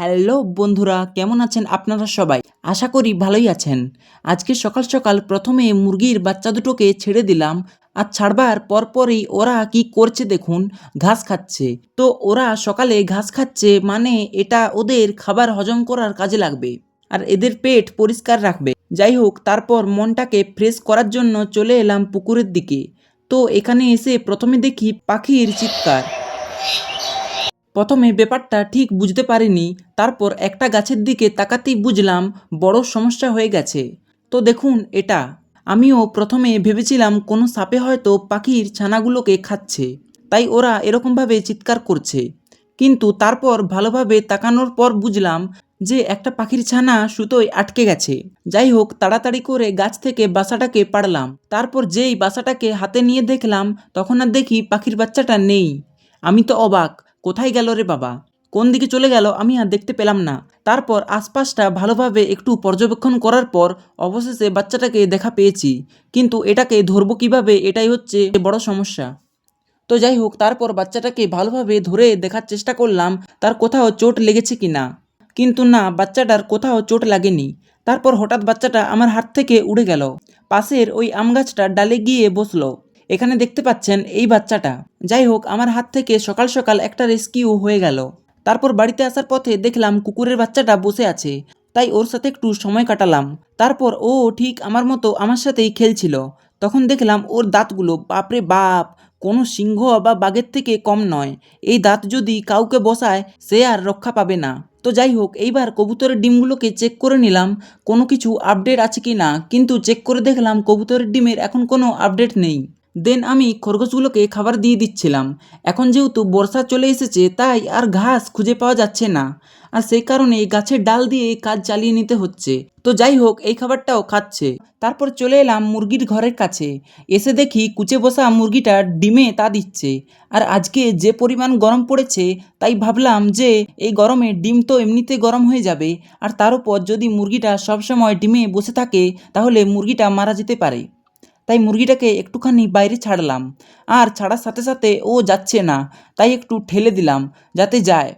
Hello বন্ধুরা, কেমন আছেন আপনারা সবাই? আশা করি ভালোই আছেন। আজকে সকাল সকাল প্রথমে মুরগির বাচ্চা দুটোকে ছেড়ে দিলাম আর ছাড়বার পরপরই ওরা কি করছে দেখুন, ঘাস খাচ্ছে। তো ওরা সকালে ঘাস খাচ্ছে মানে এটা ওদের খাবার হজম করার কাজে লাগবে আর এদের পেট পরিষ্কার রাখবে। যাই হোক, তারপর মনটাকে ফ্রেশ করার জন্য চলে এলাম পুকুরের দিকে। তো এখানে এসে প্রথমে দেখি পাখির চিৎকার। প্রথমে ব্যাপারটা ঠিক বুঝতে পারিনি, তারপর একটা গাছের দিকে তাকাতেই বুঝলাম বড় সমস্যা হয়ে গেছে। তো দেখুন এটা। আমিও প্রথমে ভেবেছিলাম কোনো সাপে হয়তো পাখির ছানাগুলোকে খাচ্ছে, তাই ওরা এরকমভাবে চিৎকার করছে। কিন্তু তারপর ভালোভাবে তাকানোর পর বুঝলাম যে একটা পাখির ছানা সুতোয় আটকে গেছে। যাই হোক, তাড়াতাড়ি করে গাছ থেকে বাসাটাকে পাড়লাম। তারপর যেই বাসাটাকে হাতে নিয়ে দেখলাম, তখন আর দেখি পাখির বাচ্চাটা নেই। আমি তো অবাক কোথায় গেল রে বাবা? কোন দিকে চলে গেল আমি আর দেখতে পেলাম না। তারপর আশপাশটা ভালোভাবে একটু পর্যবেক্ষণ করার পর অবশেষে বাচ্চাটাকে দেখা পেয়েছি। কিন্তু এটাকে ধরবো কীভাবে? এটাই হচ্ছে বড় সমস্যা। তো যাই হোক, তারপর বাচ্চাটাকে ভালোভাবে ধরে দেখার চেষ্টা করলাম, তার কোথাও চোট লেগেছে কি না কিন্তু না, বাচ্চাটার কোথাও চোট লাগেনি। তারপর হঠাৎ বাচ্চাটা আমার হাত থেকে উড়ে গেল। পাশের ওই আম গাছটা ডালে গিয়ে বসল। এখানে দেখতে পাচ্ছেন এই বাচ্চাটা। যাই হোক আমার হাত থেকে সকাল সকাল একটা রেস্কিউ হয়ে গেল। তারপর বাড়িতে আসার পথে দেখলাম কুকুরের বাচ্চাটা বসে আছে। তাই ওর সাথে একটু সময় কাটালাম। তারপর ও ঠিক আমার মতো আমার সাথেই খেলছিল। তখন দেখলাম ওর দাঁতগুলো বাপরে বাপ, কোনো সিংহ বা বাঘের থেকে কম নয়। এই দাঁত যদি কাউকে বসায়, সে আর রক্ষা পাবে না। তো যাই হোক এইবার কবুতরের ডিমগুলোকে চেক করে নিলাম, কোনো কিছু আপডেট আছে কি না কিন্তু চেক করে দেখলাম কবুতরের ডিমের এখন কোনো আপডেট নেই। দেন আমি খরগোশগুলোকে খাবার দিয়ে দিচ্ছিলাম। এখন যেহেতু বর্ষা চলে এসেছে, তাই আর ঘাস খুঁজে পাওয়া যাচ্ছে না। আর সেই কারণে গাছের ডাল দিয়ে কাজ চালিয়ে নিতে হচ্ছে। তো যাই হোক, এই খাবারটাও খাচ্ছে। তারপর চলে এলাম মুরগির ঘরের কাছে। এসে দেখি কুচে বসা মুরগিটা ডিমে তা দিচ্ছে। আর আজকে যে পরিমাণ গরম পড়েছে, তাই ভাবলাম যে এই গরমে ডিম তো এমনিতে গরম হয়ে যাবে। আর তার উপর যদি মুরগিটা সবসময় ডিমে বসে থাকে, তাহলে মুরগিটা মারা যেতে পারে। তাই মুরগিটাকে একটুখানি বাইরে ছাড়লাম। আর ছাড়ার সাথে সাথে ও যাচ্ছে না, তাই একটু ঠেলে দিলাম, যাতে যায়।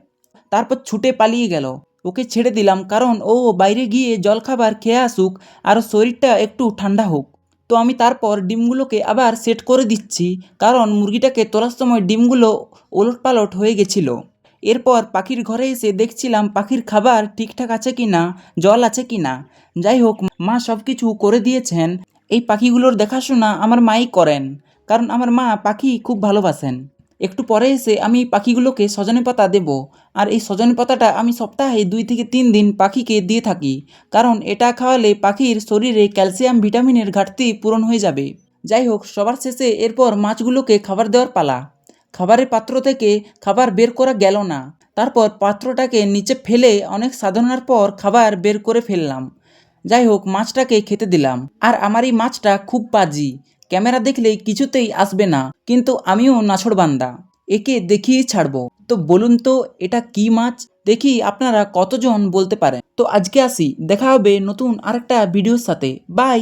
তারপর ছুটে পালিয়ে গেল। ওকে ছেড়ে দিলাম কারণ ও বাইরে গিয়ে জলখাবার খেয়ে আসুক আর শরীরটা একটু ঠান্ডা হোক। তো আমি তারপর ডিমগুলোকে আবার সেট করে দিচ্ছি, কারণ মুরগিটাকে তোলার সময় ডিমগুলো ওলট পালট হয়ে গেছিল। এরপর পাখির ঘরে এসে দেখছিলাম পাখির খাবার ঠিকঠাক আছে কি না জল আছে কি না যাই হোক, মা সব কিছু করে দিয়েছেন। এই পাখিগুলোর দেখাশোনা আমার মাই করেন, কারণ আমার মা পাখি খুব ভালোবাসেন। একটু পরে এসে আমি পাখিগুলোকে সজনে পাতা দেব, আর এই সজনে পাতাটা আমি সপ্তাহে দুই থেকে তিন দিন পাখিকে দিয়ে থাকি, কারণ এটা খাওয়ালে পাখির শরীরে ক্যালসিয়াম ভিটামিনের ঘাটতি পূরণ হয়ে যাবে। যাই হোক, সবার শেষে এরপর মাছগুলোকে খাবার দেওয়ার পালা। খাবারের পাত্র থেকে খাবার বের করা গেল না। তারপর পাত্রটাকে নিচে ফেলে অনেক সাধনার পর খাবার বের করে ফেললাম। যাই হোক মাছটাকে খেতে দিলাম। আর আমার এই মাছটা খুব পাজি। ক্যামেরা দেখলেই কিছুতেই আসবে না, কিন্তু আমিও নাছড় বান্দা। একে দেখিয়ে ছাড়বো। তো বলুন তো, এটা কি মাছ? দেখি আপনারা কতজন বলতে পারেন। তো আজকে আসি, দেখা হবে নতুন আরেকটা ভিডিওর সাথে। বাই!